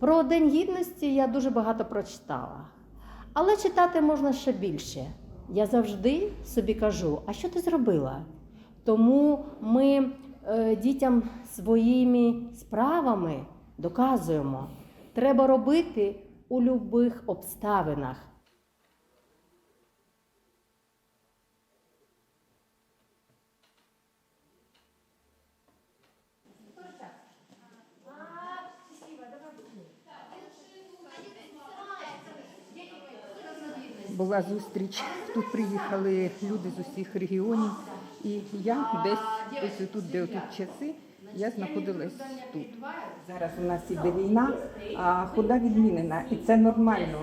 Про День гідності я дуже багато прочитала. Але читати можна ще більше. Я завжди собі кажу, а що ти зробила? Тому ми е, дітям своїми справами доказуємо, треба робити у будь-яких обставинах. Була зустріч. Тут приїхали люди з усіх регіонів. І я десь ось тут, де тут часи, я знаходилась тут. Зараз у нас іде війна, а хода відмінена. І це нормально.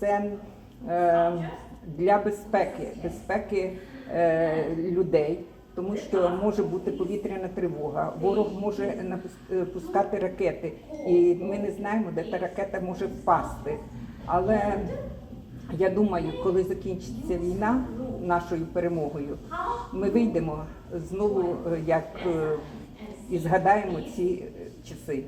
Це е, для безпеки, безпеки е, людей. Тому що може бути повітряна тривога, ворог може е, пускати ракети, і ми не знаємо, де та ракета може впасти. Але я думаю, коли закінчиться війна нашою перемогою, ми вийдемо знову е, як е, і згадаємо ці е, часи.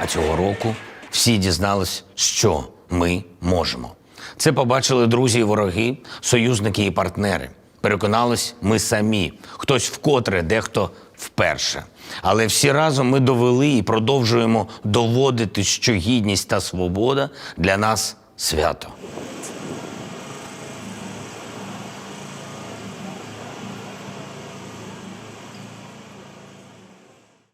А цього року всі дізнались, що ми можемо. Це побачили друзі і вороги, союзники і партнери. Переконались ми самі, хтось вкотре, дехто вперше. Але всі разом ми довели і продовжуємо доводити, що гідність та свобода для нас свято.